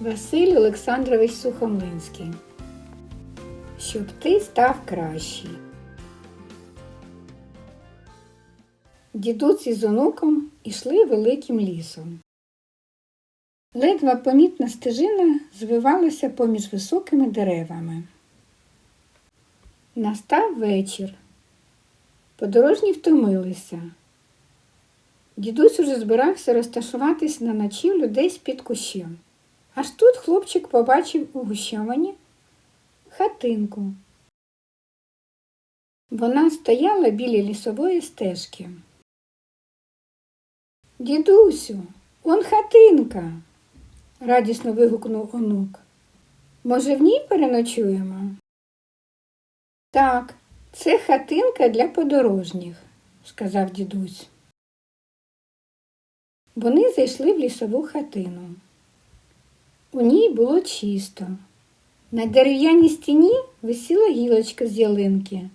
Василь Олександрович Сухомлинський. Щоб ти став кращий. Дідусь із онуком ішли великим лісом. Ледве помітна стежина звивалася поміж високими деревами. Настав вечір. Подорожні втомилися. Дідусь уже збирався розташуватись на ночівлю десь під кущем. Аж тут хлопчик побачив у гущавині хатинку. Вона стояла біля лісової стежки. Дідусю, он хатинка, радісно вигукнув онук. Може, в ній переночуємо? Так, це хатинка для подорожніх, сказав дідусь. Вони зайшли в лісову хатину. У ній було чисто. На дерев'яній стіні висіла гілочка з ялинки.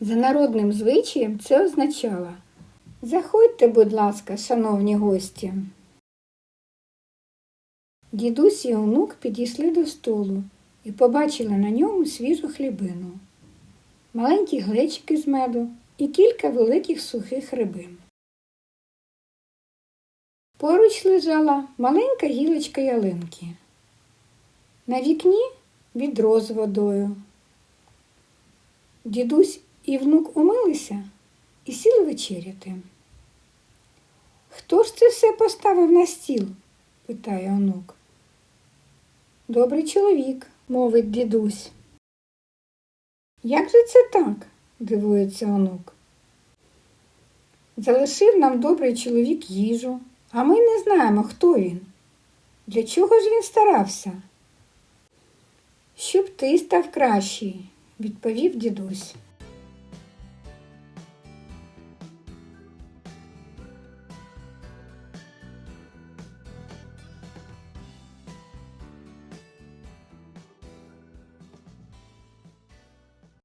За народним звичаєм це означало Заходьте, будь ласка, шановні гості. Дідусь і онук підійшли до столу і побачили на ньому свіжу хлібину, маленькі глечики з меду і кілька великих сухих рибин. Поруч лежала маленька гілочка ялинки. На вікні відро з водою. Дідусь і внук умилися і сіли вечеряти. Хто ж це все поставив на стіл? питає онук. Добрий чоловік, мовить дідусь. Як же це так? дивується онук. Залишив нам добрий чоловік їжу, а ми не знаємо, хто він. Для чого ж він старався? Щоб ти став кращий, відповів дідусь.